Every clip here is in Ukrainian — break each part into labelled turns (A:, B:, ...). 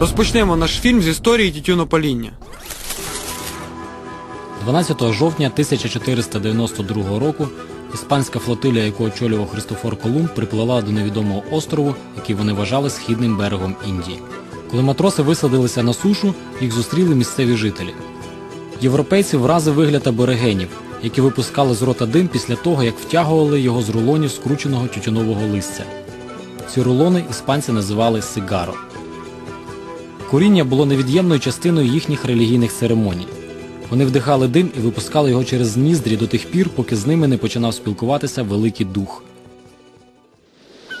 A: Розпочнемо наш фільм з історії тютюнопаління.
B: 12 жовтня 1492 року іспанська флотилія, яку очолював Христофор Колумб, приплила до невідомого острову, який вони вважали східним берегом Індії. Коли матроси висадилися на сушу, їх зустріли місцеві жителі. Європейці вразив вигляд аборигенів, які випускали з рота дим після того, як втягували його з рулонів скрученого тютюнового листя. Ці рулони іспанці називали сигаро. Куріння було невід'ємною частиною їхніх релігійних церемоній. Вони вдихали дим і випускали його через ніздрі до тих пір, поки з ними не починав спілкуватися Великий Дух.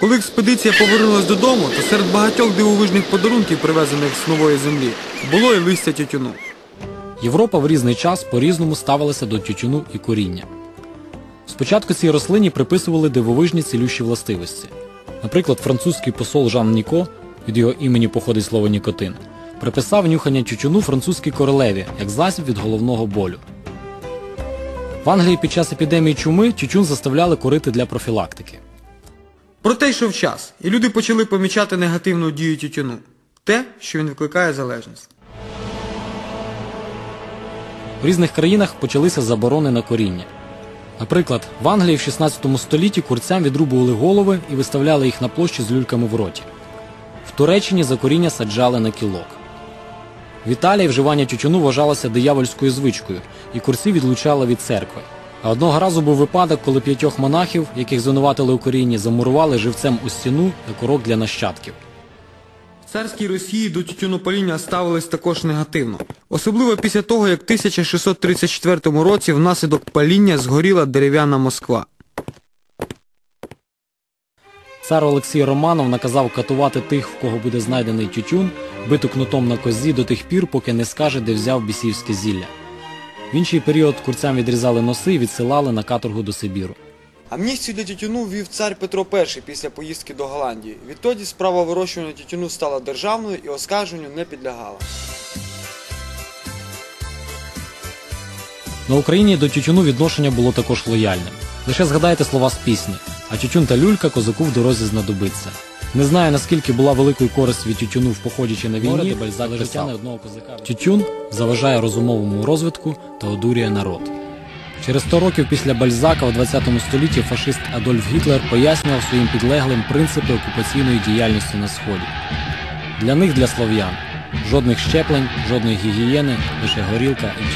A: Коли експедиція повернулась додому, то серед багатьох дивовижних подарунків, привезених з нової землі, було і листя тютюну.
B: Європа в різний час по-різному ставилася до тютюну і коріння. Спочатку цій рослині приписували дивовижні цілющі властивості. Наприклад, французький посол Жан Ніко, від його імені походить слово нікотин, приписав нюхання тютюну французькій королеві як засіб від головного болю. В Англії під час епідемії чуми тютюн заставляли курити для профілактики.
A: Проте йшов час, і люди почали помічати негативну дію тютюну те, що він викликає залежність.
B: В різних країнах почалися заборони на коріння. Наприклад, в Англії в 16 столітті курцям відрубували голови і виставляли їх на площі з люльками в роті. Туреччині за коріння саджали на кілок. В Італії вживання тютюну вважалося диявольською звичкою, і курці відлучали від церкви. А одного разу був випадок, коли п'ятьох монахів, яких звинуватили у корінні, замурували живцем у стіну як урок для нащадків.
A: В царській Росії до тютюнопаління ставились також негативно. Особливо після того, як в 1634 році внаслідок паління згоріла дерев'яна Москва.
B: Цар Олексій Романов наказав катувати тих, в кого буде знайдений тютюн, бити кнутом на козі до тих пір, поки не скаже, де взяв бісівське зілля. В інший період курцям відрізали носи і відсилали на каторгу до Сибіру.
A: Амністію для тютюну ввів цар Петро І після поїздки до Голландії. Відтоді справа вирощування тютюну стала державною і оскарженню не підлягала.
B: На Україні до тютюну відношення було також лояльним. Лише згадайте слова з пісні, а тютюн та люлька козаку в дорозі знадобиться. Не знаю, наскільки була великою користь від тютюну в поході чи на війні, але життя не одного козака. Тютюн заважає розумовому розвитку та одурює народ. Через 100 років після Бальзака у 20 столітті фашист Адольф Гітлер пояснював своїм підлеглим принципи окупаційної діяльності на Сході. Для них, для слов'ян, жодних щеплень, жодної гігієни, лише горілка і